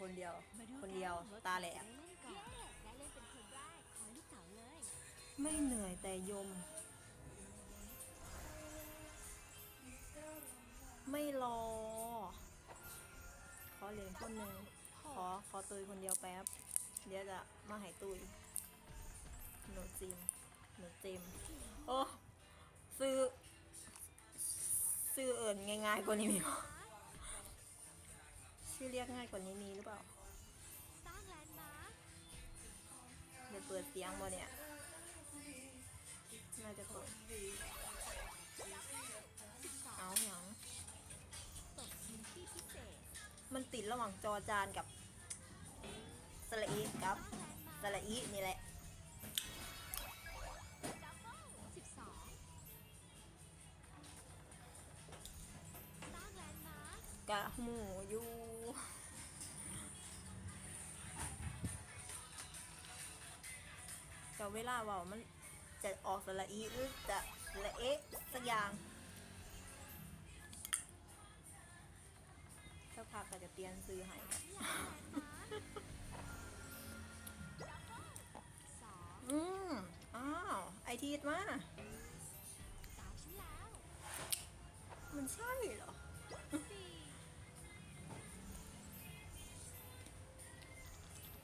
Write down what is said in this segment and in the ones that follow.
คนเดียวมาดูคนเดียวกัตาแหลกได้เล่นก่อนได้เล่นเป็นคนแรกขอลูกเต๋าเลยไม่เหนื่อยแต่ยม ไม่รอ ขอเหรียญคนหนึ่งขอขอตุยคนเดียวแป๊บ เดี๋ยวจะมาใหายตุยหนูจิมหนูจิมโอ้ซื้อ ซื้อเอิญง่ายๆกว่านี้มีไหม ชื่อเรียกง่ายกว่านี้มีหรือเปล่าสร้างแลนด์มาร์คเดี๋ยวเปิดเสียงบ่เนี่ย น่าจะเปิดเอาหยังตกพื้นที่พิเศษมันติดระหว่างจอจานกับสระอีกับสร้าลาร์คสระอีนี่แหละดับเบิลสิบสองสร้างแลนด์มาร์คกะหมูอยู่ กับเวลาเว่ามันจะออกสระอีหรือจะสระเอะสักอย่างสักพักก็จะเตียนซื้อให้อืมอ้าว ไอทีดมาสามชิ้นแล้วมันใช่เหรอสี่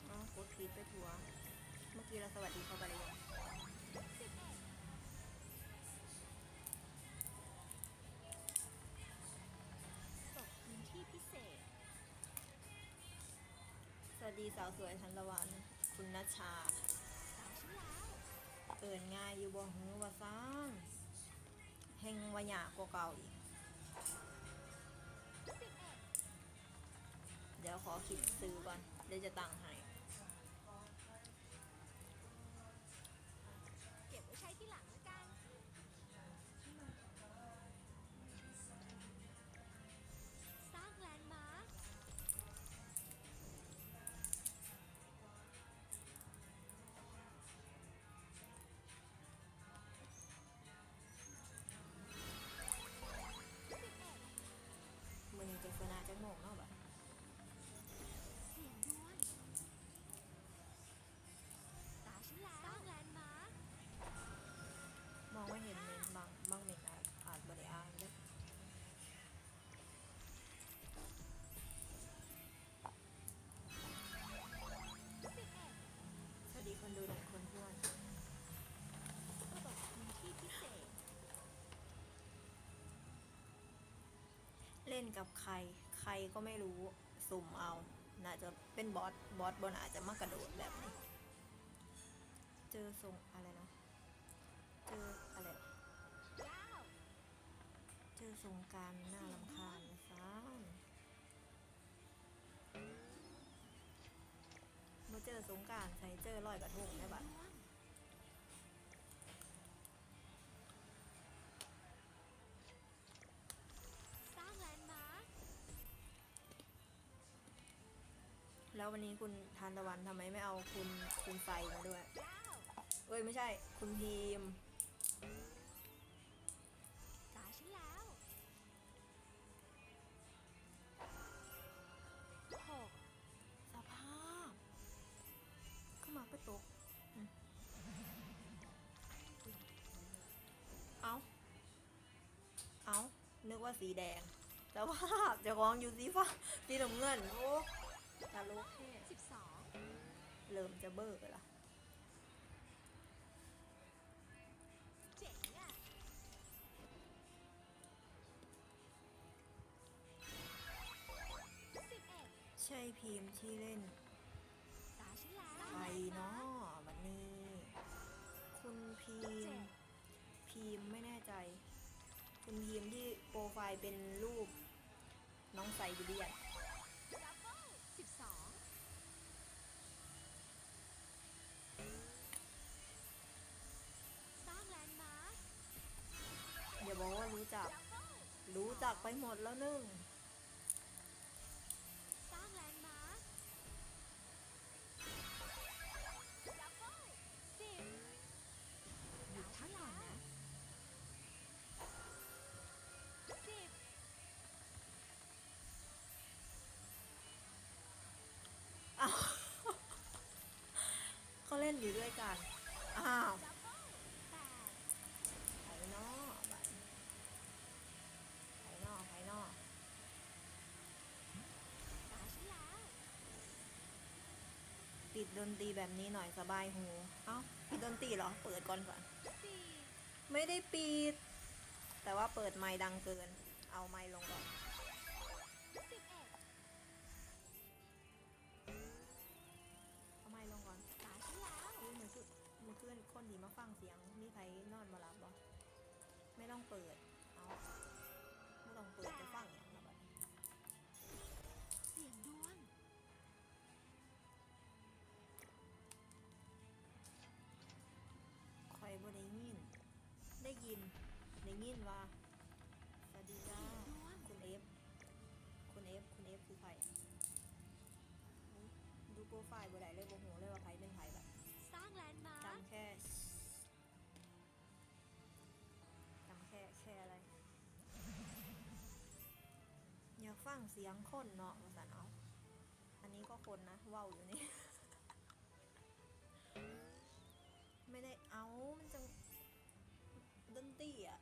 อ๋อกดพีดไปทัวร์เมื่อกี้เราสวัสดีเขาไป วัสดีสาวสวยทันตะวัน คุณนัชชาเอินง่ายอยู่บ่หูว่าซ้ำเฮงวะหยากว่าเก่าอีกเอ็ดเดี๋ยวขอคิดซื้อก่อน เดี๋ยวจะตั้งให้ เล่นกับใคร ใครก็ไม่รู้สุ่มเอาน่าจะเป็นบอสบอสบนอาจจะมากระโดดแบบนี้ เจอส่งอะไรนะเจออะไรเจอสงการหน่าลำคาญนะซ้เมื่อเจอสงการใส่เจอลอยกระทงได้บัด แล้ววันนี้คุณทานตะวันทำไมไม่เอาคุณคุณไฟมาด้วยเก้าเอ้ยไม่ใช่ คุณพีมตาฉันแล้วหกสภาพเข้ามาไปตกอืมเอาเอานึกว่าสีแดงแล้วภาพจะกองอยู่สีฟ้าสีน้ำเงิน โอ้ ตาลุกแค่สิบสองเริ่มจะเบิกแล้วล่ะเจ๋งอะสิบเอ็ดใช่พีมที่เล่นตาฉันแล้วใครเนาะวันนี้ คุณพีมพีมไม่แน่ใจ คุณพีมที่โปรไฟล์เป็นรูป น้องใส่ยูเรียด รู้จักไปหมดแล้วนึ่งสร้างแลนด์มาร์ครับเบลสิบหยุดทั้งหลังนะสิบอ้าเขาเล่นอยู่ด้วยกัน อ้าว ปิดดนตรีแบบนี้หน่อยสบายหู เอ้าปิดดนตรีเหรอ เปิดก่อนก่อนสี่ไม่ได้ปิด แต่ว่าเปิดไมค์ดังเกิน เอาไมค์ลงก่อนเอาไมค์ลงก่อนตาฉันแล้วมือคือมือเพื่อนคนดีมาฟังเสียงมีใครนอนมาหลับบ่ไม่ต้องเปิด เอา ได้ยินว่าสวัสดีจ้าเสียงดวงคุณเอฟคุณเอฟคุณเอฟคือใครอุ๊ยดูโปรไฟล์บ่ได้เลยบ่หูเลยว่าใครเป็นใครแบบสร้างแลนด์มาร์คจำแค่จำแค่แค่อะไรอยากฟังเสียงคนเนาะมาสันเอาอันนี้ก็คนนะเว้าอยู่นี่ ไม่ได้เอามันจังดนตรีอะเจ๋งพออะ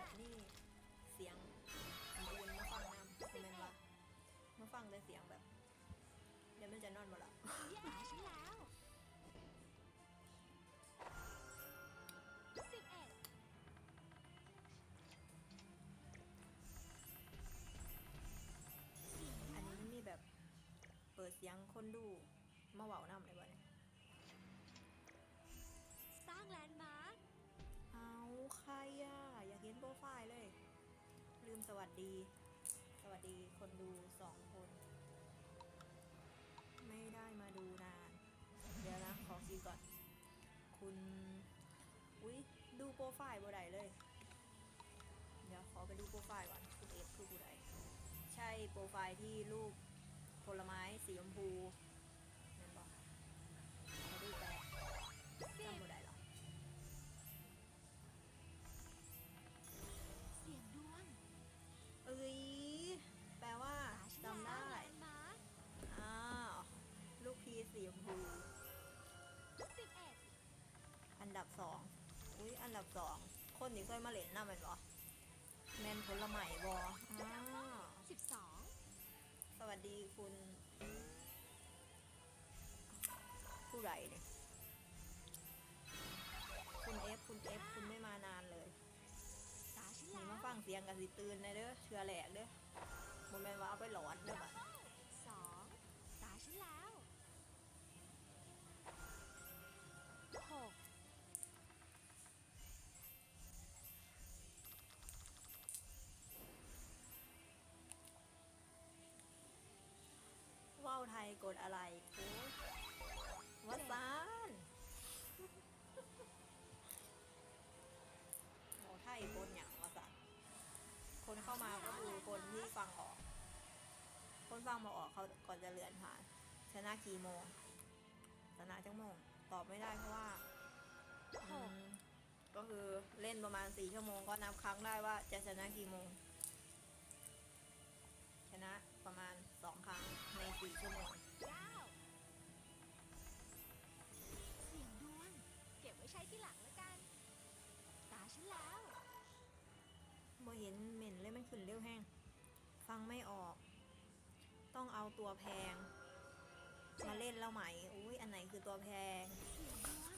แบบนี้เสียงอันอื่นมาฟังนำคือแม่นว่ามาฟังแต่เสียงแบบเดี๋ยวมันจะนอนหมดละตาฉันแล้วสิบเอ็ดอันนี้มีแบบเปิดเสียงคนดูมาเว้าน้ำ ลืมสวัสดี สวัสดีคนดูสองคน ไม่ได้มาดูนาน เดี๋ยวนะ ขอคิดก่อน คุณ อุ๊ยดูโปรไฟล์บ่ได้เลย เดี๋ยวขอไปดูโปรไฟล์ก่อนคุณเอฟคือผู้ใดใช่โปรไฟล์ที่รูปผลไม้สีชมพู สีชมพูสิบเอ็ดอันดับสองอุ้ยอันดับสองคนที่เคยมาเล่นน่ะแมันบอแมนผลไม้บออ้าวสิบสองสวัสดีคุณผู้ไรเนี่ยคุณเอฟคุณเอฟคุณไม่มานานเลยตาฉันนี่แล้วมาฟังเสียงกันสิตื่นเลยเด้อเชื่อแหลกเด้อโมเมนว่าเอาไปหลอนเด้อาวไทยกดอะไรวัดซานว่าวไทยกดอย่างวัดซานคนเข้ามาก็คือคนที่ฟังออก คนฟังมาออกเขาก่อนจะเลือนผ่าน ชนะกี่โมง ชนะจังโมง ตอบไม่ได้เพราะว่าก็คือเล่นประมาณสี่ชั่วโมงก็นับครั้งได้ว่าจะชนะกี่โมง ชนะประมาณสองครั้งในสี่ชั่วโมง ฉันแล้วบ่เห็นเหม็นเลยมันขึ้นเร็วแห้ง ฟังไม่ออก ต้องเอาตัวแพง มาเล่นแล้วไหมอุ้ยอันไหนคือตัวแพงเสียงดวง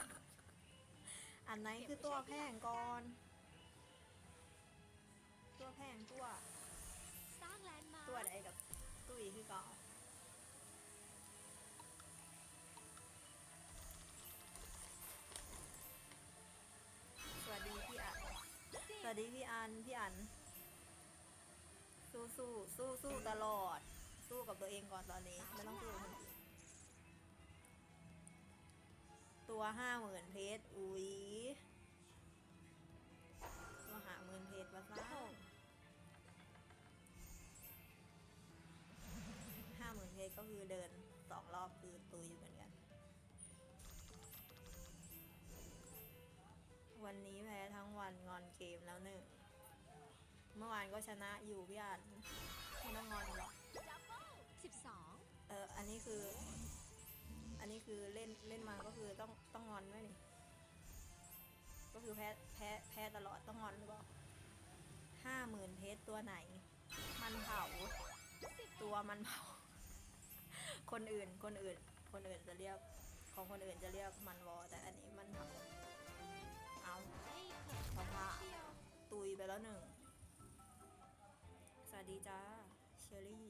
อันไหนคือตัวแพงก่อน ตัวแพงตัว สร้างแลนด์มาร์คตัวใดกับตุ้ยคือเก่า สวัสดีพี่อันพี่อัน สู้สู้สู้สู้ตลอด สู้กับตัวเองก่อนตอนนี้ ไม่ต้องสู้กับคนอื่นตัวห้าหมื่นเพชรอุ๊ยตัวหาหมื่นเพชรมาซ่าห้าหมื่นเพชรก็คือเดินสองรอบคือตุยอยู่เหมือนกัน วันนี้แพ้ทั้งวันงอนเกมแล้วหนึ่ง เมื่อวานก็ชนะอยู่พี่อันไม่ต้องงอนหรอกดับเบิลสิบสองเอออันนี้คือ อันนี้คือคือเล่นเล่นมาก็คือต้องต้องงอนด้วยนี่ก็คือแพ้แพ้แพ้ตลอดต้องงอนหรือเปล่าห้าหมื่นเพชรตัวไหน มันเผาตัวมันเผา คนอื่นคนอื่น คนอื่นจะเรียกของคนอื่นจะเรียกมันวอ แต่อันนี้มันเผาเอาเฮ้ยเขินพอพาเชียวตุยไปแล้วหนึ่งสวัส ดีจ้า เชอรี่